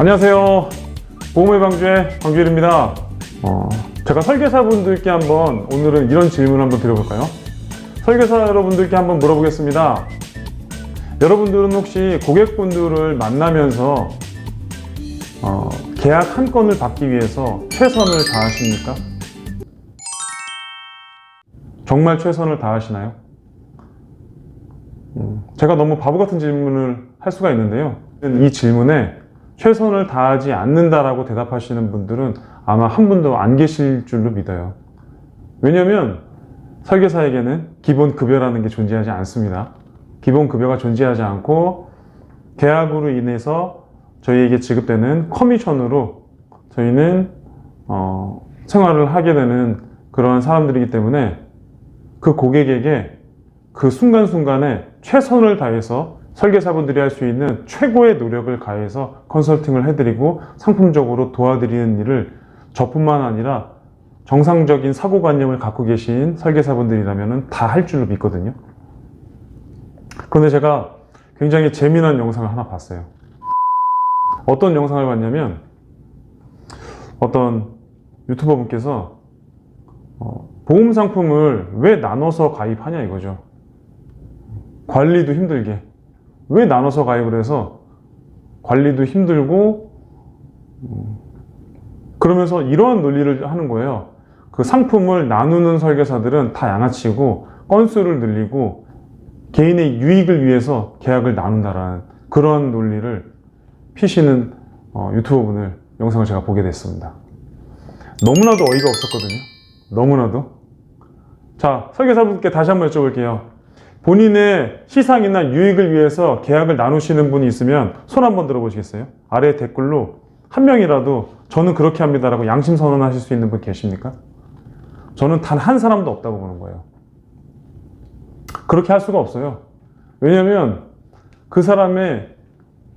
안녕하세요. 보험의 방주의 방주일입니다. 어, 제가 설계사분들께 한번 오늘은 이런 질문을 한번 드려볼까요? 설계사 여러분들께 한번 물어보겠습니다. 여러분들은 혹시 고객분들을 만나면서 어, 계약 한 건을 받기 위해서 최선을 다하십니까? 정말 최선을 다하시나요? 음, 제가 너무 바보 같은 질문을 할 수가 있는데요. 이 질문에 최선을 다하지 않는다라고 대답하시는 분들은 아마 한 분도 안 계실 줄로 믿어요. 왜냐면 설계사에게는 기본 급여라는 게 존재하지 않습니다. 기본 급여가 존재하지 않고 계약으로 인해서 저희에게 지급되는 커미션으로 저희는 어, 생활을 하게 되는 그런 사람들이기 때문에 그 고객에게 그 순간순간에 최선을 다해서 설계사분들이 할 수 있는 최고의 노력을 가해서 컨설팅을 해드리고 상품적으로 도와드리는 일을 저뿐만 아니라 정상적인 사고관념을 갖고 계신 설계사분들이라면 다 할 줄로 믿거든요. 그런데 제가 굉장히 재미난 영상을 하나 봤어요. 어떤 영상을 봤냐면 어떤 유튜버 분께서 어, 보험 상품을 왜 나눠서 가입하냐 이거죠. 관리도 힘들게. 왜 나눠서 가입을 해서 관리도 힘들고, 음, 그러면서 이러한 논리를 하는 거예요. 그 상품을 나누는 설계사들은 다 양아치고, 건수를 늘리고, 개인의 유익을 위해서 계약을 나눈다라는 그런 논리를 피시는 어, 유튜버 분을 영상을 제가 보게 됐습니다. 너무나도 어이가 없었거든요. 너무나도. 자, 설계사분께 다시 한번 여쭤볼게요. 본인의 시상이나 유익을 위해서 계약을 나누시는 분이 있으면 손 한번 들어보시겠어요? 아래 댓글로 한 명이라도 저는 그렇게 합니다라고 양심 선언하실 수 있는 분 계십니까? 저는 단 한 사람도 없다고 보는 거예요. 그렇게 할 수가 없어요. 왜냐면 그 사람의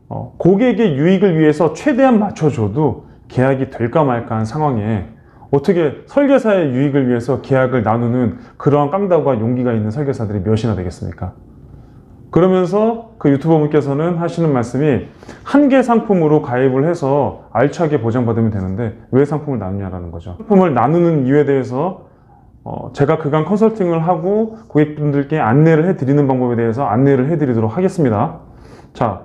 어, 고객의 유익을 위해서 최대한 맞춰줘도 계약이 될까 말까 한 상황에 어떻게 설계사의 유익을 위해서 계약을 나누는 그러한 깡다구와 용기가 있는 설계사들이 몇이나 되겠습니까? 그러면서 그 유튜버 분께서는 하시는 말씀이 한 개 상품으로 가입을 해서 알차게 보장받으면 되는데 왜 상품을 나누냐라는 거죠. 상품을 나누는 이유에 대해서 어, 제가 그간 컨설팅을 하고 고객분들께 안내를 해드리는 방법에 대해서 안내를 해드리도록 하겠습니다. 자,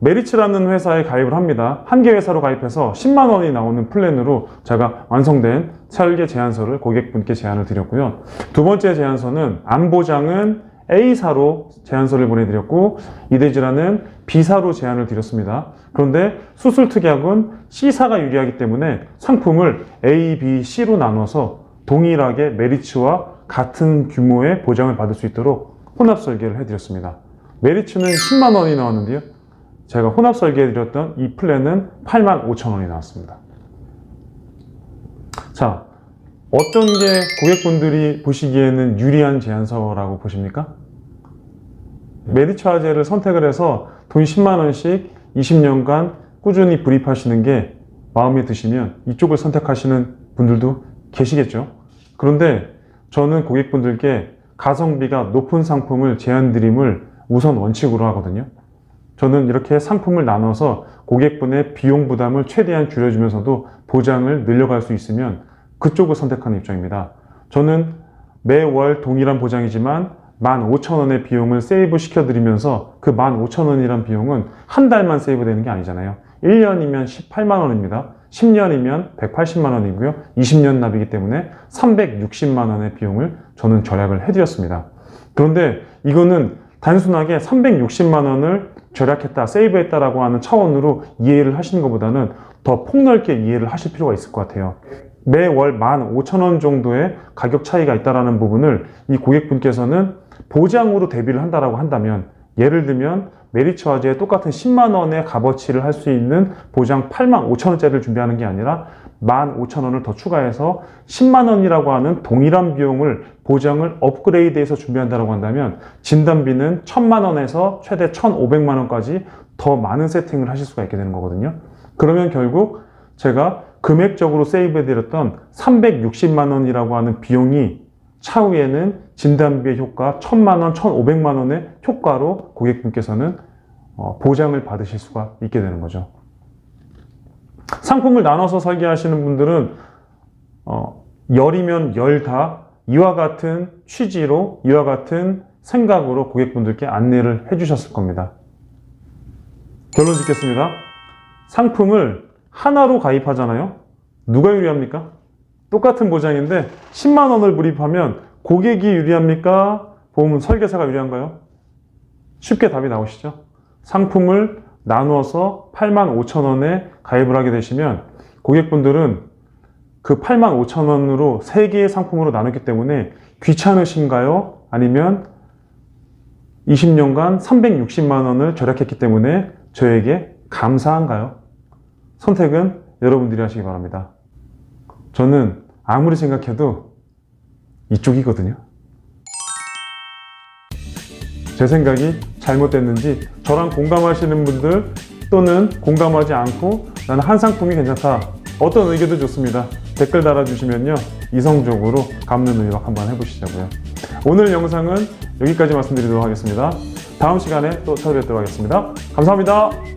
메리츠라는 회사에 가입을 합니다. 한 개 회사로 가입해서 10만 원이 나오는 플랜으로 제가 완성된 설계 제안서를 고객분께 제안을 드렸고요. 두 번째 제안서는 안보장은 A사로 제안서를 보내드렸고 이대지라는 B사로 제안을 드렸습니다. 그런데 수술 특약은 C사가 유리하기 때문에 상품을 A, B, C로 나눠서 동일하게 메리츠와 같은 규모의 보장을 받을 수 있도록 혼합 설계를 해드렸습니다. 메리츠는 10만 원이 나왔는데요. 제가 혼합 설계해드렸던 이 플랜은 8만 5천 원이 나왔습니다. 자, 어떤 게 고객분들이 보시기에는 유리한 제안서라고 보십니까? 화재를 선택을 해서 돈 10만 원씩 20년간 꾸준히 불입하시는 게 마음에 드시면 이쪽을 선택하시는 분들도 계시겠죠. 그런데 저는 고객분들께 가성비가 높은 상품을 제안 드림을 우선 원칙으로 하거든요. 저는 이렇게 상품을 나눠서 고객분의 비용 부담을 최대한 줄여주면서도 보장을 늘려갈 수 있으면 그쪽을 선택하는 입장입니다. 저는 매월 동일한 보장이지만 15,000원의 비용을 세이브 시켜드리면서 그 15,000원이란 비용은 한 달만 세이브 되는 게 아니잖아요. 1년이면 18만 원입니다. 10년이면 180만 원이고요. 20년 납이기 때문에 360만 원의 비용을 저는 절약을 해드렸습니다. 그런데 이거는 단순하게 360만 원을 절약했다, 세이브했다라고 하는 차원으로 이해를 하시는 것보다는 더 폭넓게 이해를 하실 필요가 있을 것 같아요. 매월 15,000원 정도의 가격 차이가 있다라는 부분을 이 고객분께서는 보장으로 대비를 한다라고 한다면 예를 들면 메리츠 화재에 똑같은 10만 원의 값어치를 할 수 있는 보장 8만 5천 원짜리를 준비하는 게 아니라 1만 5천 원을 더 추가해서 10만 원이라고 하는 동일한 비용을 보장을 업그레이드해서 준비한다고 한다면 진단비는 1천만 원에서 최대 1,500만 원까지 더 많은 세팅을 하실 수가 있게 되는 거거든요. 그러면 결국 제가 금액적으로 세이브해드렸던 360만 원이라고 하는 비용이 차후에는 진단비의 효과 1000만 원, 1500만 원의 효과로 고객분께서는 어, 보장을 받으실 수가 있게 되는 거죠. 상품을 나눠서 설계하시는 분들은 어, 열이면 열 다 이와 같은 취지로 이와 같은 생각으로 고객분들께 안내를 해주셨을 겁니다. 결론 짓겠습니다. 상품을 하나로 가입하잖아요. 누가 유리합니까? 똑같은 보장인데 10만 원을 불입하면 고객이 유리합니까? 보험 설계사가 유리한가요? 쉽게 답이 나오시죠? 상품을 나누어서 8만 5천 원에 가입을 하게 되시면 고객분들은 그 8만 5천 원으로 3개의 상품으로 나눴기 때문에 귀찮으신가요? 아니면 20년간 360만 원을 절약했기 때문에 저에게 감사한가요? 선택은 여러분들이 하시기 바랍니다. 저는 아무리 생각해도 이쪽이거든요. 제 생각이 잘못됐는지 저랑 공감하시는 분들 또는 공감하지 않고 나는 한 상품이 괜찮다. 어떤 의견도 좋습니다. 댓글 달아주시면요. 이성적으로 감는 의박 한번 해보시자고요. 오늘 영상은 여기까지 말씀드리도록 하겠습니다. 다음 시간에 또 찾아뵙도록 하겠습니다. 감사합니다.